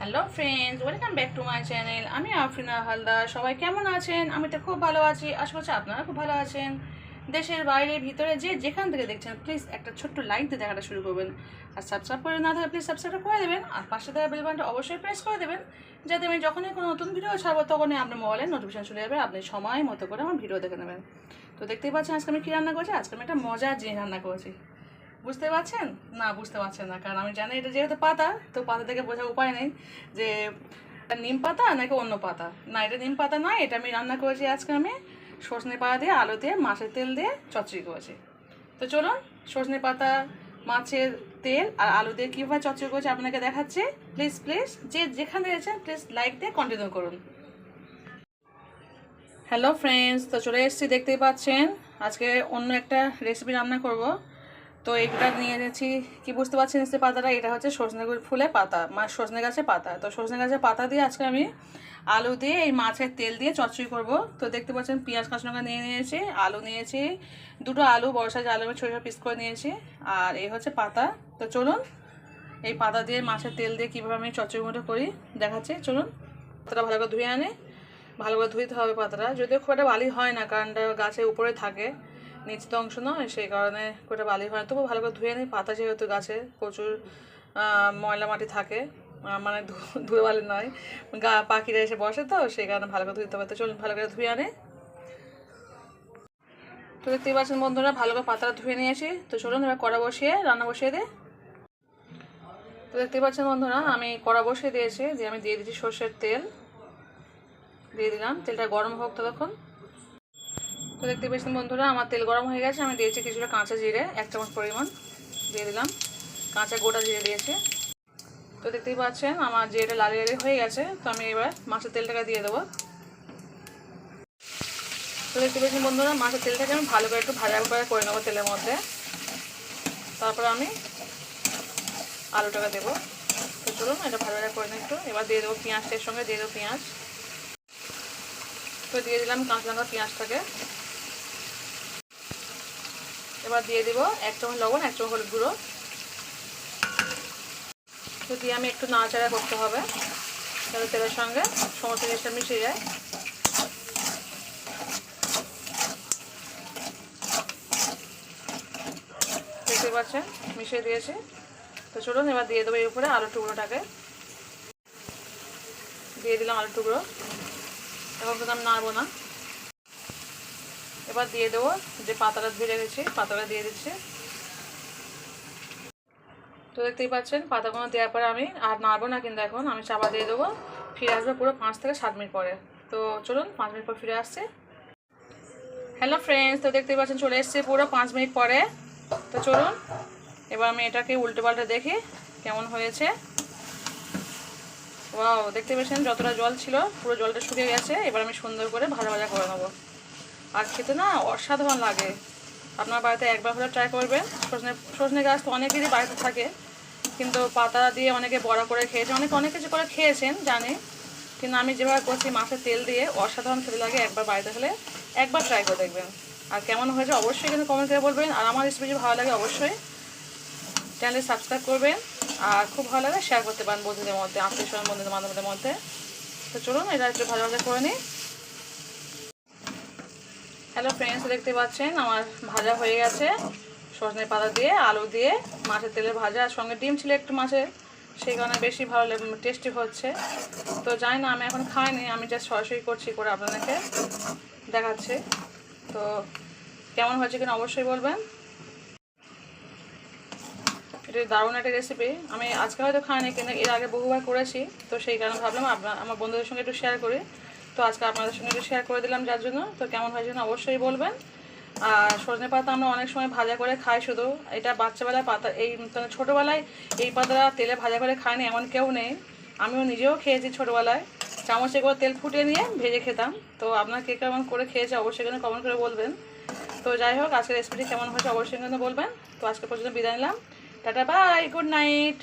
Hello friends, welcome back to my channel. আমি আফরিনা হালদার। সবাই কেমন আছেন? আমি তো খুব ভালো আছি। আশা করছি আপনারা খুব ভালো আছেন। দেশের বাইরে, ভিতরে যে যেখান থেকে দেখছেন প্লিজ একটা ছোট্ট লাইক দিয়ে দেখাটা শুরু করবেন। আর সাবস্ক্রাইব করে না থাকলে প্লিজ সাবস্ক্রাইব করে দেবেন। আর পাশে দেওয়া বেল বাটনটা অবশ্যই প্রেস করে দেবেন, যাতে আমি যখনই কোনো নতুন ভিডিও ছাড়বো, তখনই আপনার মোবাইলে নোটিফিকেশন চলে যাবে। আপনি সময় মতো করে আমার ভিডিও দেখে নেবেন। তো দেখতেই পাচ্ছেন আজকে আমি কী রান্না করছি? আজকে আমি একটা মজার জিনিস রান্না করেছি। বুঝতে পারছেন? না, বুঝতে পারছেন না, কারণ আমি জানি এটা যেহেতু পাতা, তো পাতা থেকে বোঝার উপায় নেই যে নিম পাতা নাকি অন্য পাতা। না, এটা নিম পাতা নয়, এটা আমি রান্না করেছি আজকে আমি। সজনে পাতা দিয়ে, আলু দিয়ে, মাছের তেল দিয়ে চচ্চড়ি করেছি। তো চলুন সজনে পাতা, মাছের তেল আর আলু দিয়ে কীভাবে চচ্চড়ি করেছি আপনাকে দেখাচ্ছি। প্লিজ প্লিজ যে যেখানে রয়েছেন প্লিজ লাইক দিয়ে কন্টিনিউ করুন। হ্যালো ফ্রেন্ডস তো চলে এসেছি, দেখতেই পাচ্ছেন। আজকে অন্য একটা রেসিপি রান্না করব। তো এটা নিয়ে এনেছি কি বুঝতে পারছেন যে পাতাটা? এটা হচ্ছে সজনে ফুলের পাতা মানে সজনে গাছের পাতা। তো সজনে গাছের পাতা দিয়ে আজকে আমি আলু দিয়ে এই মাছের তেল দিয়ে চচ্চড়ি করব। তো দেখতে পাচ্ছেন পেঁয়াজ, কাঁচলঙ্কা নিয়ে নিয়েছি, আলু নিয়েছি, দুটো আলু বর্ষা যে আলু আমি ছোটো পিস করে নিয়েছি, আর এই হচ্ছে পাতা। তো চলুন, এই পাতা দিয়ে মাছের তেল দিয়ে কীভাবে আমি চচ্চড়ি মতো করি দেখাচ্ছি। চলুন, পাতাটা ভালো করে ধুয়ে আনে। ভালো করে ধুইতে হবে পাতাটা। যদিও খুব একটা বালি হয় না কারণটা গাছের উপরে থাকে। নিচের অংশ নয়, সেই কারণে একটা বালি হয় তবু ভালো করে ধুয়ে নিই পাতা যেহেতু গাছে প্রচুর ময়লা মাটি থাকে মানে ধুয়ে বালি নয়। গা, পাখিরা এসে বসে তো, সেই কারণে ভালো করে হবে। তো চলুন, ভালো করে ধুয়ে আনে। তো দেখতেই পাচ্ছেন বন্ধুরা, ভালো করে পাতাটা ধুয়ে নিয়ে নিয়েছি। তো চলুন, এবার কড়া বসিয়ে, রান্না বসিয়ে দিই তো দেখতেই পাচ্ছেন বন্ধুরা, আমি কড়া বসিয়ে দিয়েছি, দিয়ে আমি দিয়ে দিচ্ছি সর্ষের তেল। দিয়ে দিলাম, তেলটা গরম হোক ততক্ষণ। তো দেখতে পেয়েছেন বন্ধুরা, আমার তেল গরম হয়ে গেছে, আমি দিয়েছি কিছুটা কাঁচা জিরে, এক চামচ পরিমাণ দিয়ে দিলাম। কাঁচা গোটা জিরে দিয়েছি। তো দেখতেই পাচ্ছেন, আমার জিরেটা লালি লালি হয়ে গেছে, তো আমি এবার মাছের তেলটাকে দিয়ে দেবো। তো দেখতে পেয়েছেন বন্ধুরা, মাছের তেলটাকে আমি ভালো করে একটু ভাজা করে করে নেব তেলের মধ্যে। তারপর আমি আলুটাকে দেবো। তো চলুন, এটা ভালো করে নিই একটু। এবার দিয়ে দেবো পেঁয়াজটার সঙ্গে, দিয়ে দেবো পেঁয়াজ। তো দিয়ে দিলাম কাঁচা লঙ্কা পেঁয়াজটাকে। এবার দিয়ে দিব এক চামচ লবণ, এক চামচ হলুদ গুঁড়ো। তো দিয়ে আমি একটু নাড়াচাড়া করতে হবে তাহলে তেলের সঙ্গে সমস্ত জিনিসটা মিশে যায়। দেখতে পাচ্ছেন, মিশিয়ে দিয়েছি। তো চলুন, এবার দিয়ে দেবো এর উপরে আলু টুকরোটাকে। দিয়ে দিলাম আলু টুকরো। এখন কিন্তু আমি নাড়বো না। এবার দিয়ে দেবো যে পাতাটা ধুয়ে রেখেছি, পাতাটা দিয়ে দিচ্ছি। তো দেখতেই পাচ্ছেন, পাতাগুলো দেওয়ার পরে আমি আর নাড়বো না কিন্তু এখন, আমি চাপা দিয়ে দেবো। ফিরে আসব পুরো পাঁচ থেকে সাত মিনিট পরে। তো চলুন, পাঁচ মিনিট পর ফিরে আসছে। হ্যালো ফ্রেন্ডস তো দেখতেই পাচ্ছেন, চলে এসছে পুরো পাঁচ মিনিট পরে। তো চলুন, এবার আমি এটাকে উল্টে পাল্টে দেখি কেমন হয়েছে। ওয়াও দেখতে পেয়েছেন, যতটা জল ছিল, পুরো জলটা শুকিয়ে গেছে। এবার আমি সুন্দর করে ভাজা ভাজা করে নেব। আর খেতে না অসাধারণ লাগে। আপনার বাড়িতে একবার হলে ট্রাই করবেন। সজনে সজনে গাছ তো অনেকেরই বাড়িতে থাকে, কিন্তু পাতা দিয়ে অনেকে বড়া করে খেয়েছে অনেকে অনেক কিছু করে খেয়েছেন, জানি। কিন্তু আমি যেভাবে করছি মাছের তেল দিয়ে অসাধারণ খেতে লাগে, একবার বাড়িতে হলে একবার ট্রাই করে দেখবেন। আর কেমন হয়েছে অবশ্যই কিন্তু কমেন্ট করে বলবেন। আর আমার রেসিপি যদি ভালো লাগে অবশ্যই চ্যানেলে সাবস্ক্রাইব করবেন। আর খুব ভালো লাগে শেয়ার করতে পারেন বন্ধুদের মধ্যে, আত্মীয় স্বজন, বন্ধুদের বান্ধবদের মধ্যে। তো চলুন, এটা একটু ভালো করে নিই। হ্যালো ফ্রেন্ডস দেখতে পাচ্ছেন? আমার ভাজা হয়ে গেছে। সজনে পাতা দিয়ে, আলু দিয়ে, মাছের তেলের ভাজা, আর সঙ্গে ডিম ছিল একটু মাছের। সেই কারণে বেশি ভালো টেস্টি হচ্ছে। তো জানি না, আমি এখন খাইনি, আমি জাস্ট সরাসরি করছি করে আপনাদেরকে দেখাচ্ছি। তো কেমন হয়েছে কিনা অবশ্যই বলবেন। এটা দারুণ একটা রেসিপি আমি আজকে হয়তো খাইনি, কিন্তু এর আগে বহুবার করেছি। তো সেই কারণে ভাবলাম, আপনার, আমার বন্ধুদের সঙ্গে একটু শেয়ার করি। তো আজকে আপনাদের সঙ্গে একটু শেয়ার করে দিলাম, যার জন্য। তো কেমন হয়েছে না অবশ্যই বলবেন। আর সজনে পাতা আমরা অনেক সময় ভাজা করে খাই, শুধু এটা বাচ্চাবেলায় পাতা, এই মানে ছোটোবেলায় এই পাতাটা তেলে ভাজা করে খায়নি, এমন কেউ নেই। আমিও নিজেও খেয়েছি ছোটোবেলায়। চামচে করে তেল ফুটিয়ে নিয়ে ভেজে খেতাম। তো আপনার কে কেমন করে খেয়েছে অবশ্যই কিন্তু কমেন্ট করে বলবেন। তো যাই হোক, আজকের রেসিপিটি কেমন হয়েছে অবশ্যই কিন্তু বলবেন। তো আজকে পর্যন্ত বিদায় নিলাম। Tata bye good night